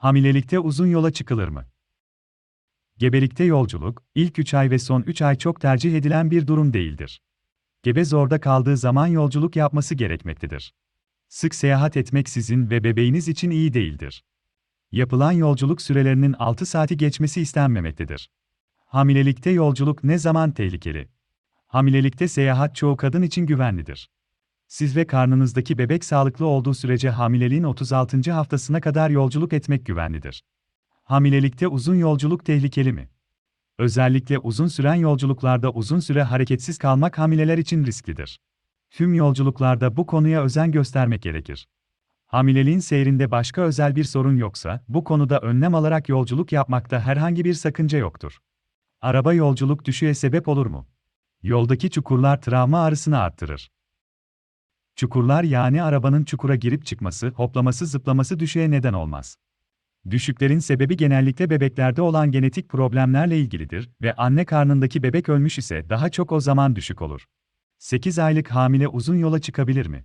Hamilelikte uzun yola çıkılır mı? Gebelikte yolculuk, ilk 3 ay ve son 3 ay çok tercih edilen bir durum değildir. Gebe zorda kaldığı zaman yolculuk yapması gerekmektedir. Sık seyahat etmek sizin ve bebeğiniz için iyi değildir. Yapılan yolculuk sürelerinin 6 saati geçmesi istenmemektedir. Hamilelikte yolculuk ne zaman tehlikeli? Hamilelikte seyahat çoğu kadın için güvenlidir. Siz ve karnınızdaki bebek sağlıklı olduğu sürece hamileliğin 36. haftasına kadar yolculuk etmek güvenlidir. Hamilelikte uzun yolculuk tehlikeli mi? Özellikle uzun süren yolculuklarda uzun süre hareketsiz kalmak hamileler için risklidir. Tüm yolculuklarda bu konuya özen göstermek gerekir. Hamileliğin seyrinde başka özel bir sorun yoksa, bu konuda önlem alarak yolculuk yapmakta herhangi bir sakınca yoktur. Araba yolculuk düşüğe sebep olur mu? Yoldaki çukurlar travma ağrısını arttırır. Çukurlar yani arabanın çukura girip çıkması, hoplaması, zıplaması düşüğe neden olmaz. Düşüklerin sebebi genellikle bebeklerde olan genetik problemlerle ilgilidir ve anne karnındaki bebek ölmüş ise daha çok o zaman düşük olur. 8 aylık hamile uzun yola çıkabilir mi?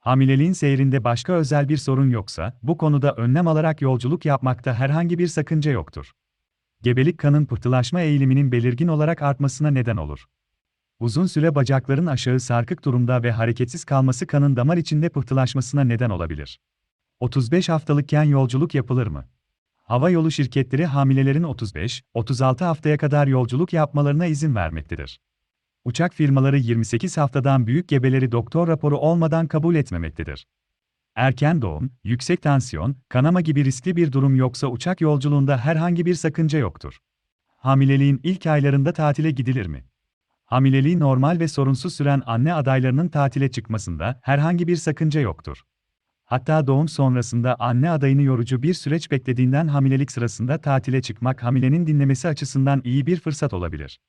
Hamileliğin seyrinde başka özel bir sorun yoksa, bu konuda önlem alarak yolculuk yapmakta herhangi bir sakınca yoktur. Gebelik kanın pıhtılaşma eğiliminin belirgin olarak artmasına neden olur. Uzun süre bacakların aşağı sarkık durumda ve hareketsiz kalması kanın damar içinde pıhtılaşmasına neden olabilir. 35 haftalıkken yolculuk yapılır mı? Hava yolu şirketleri hamilelerin 35-36 haftaya kadar yolculuk yapmalarına izin vermektedir. Uçak firmaları 28 haftadan büyük gebeleri doktor raporu olmadan kabul etmemektedir. Erken doğum, yüksek tansiyon, kanama gibi riskli bir durum yoksa uçak yolculuğunda herhangi bir sakınca yoktur. Hamileliğin ilk aylarında tatile gidilir mi? Hamileliği normal ve sorunsuz süren anne adaylarının tatile çıkmasında herhangi bir sakınca yoktur. Hatta doğum sonrasında anne adayını yorucu bir süreç beklediğinden hamilelik sırasında tatile çıkmak hamilenin dinlemesi açısından iyi bir fırsat olabilir.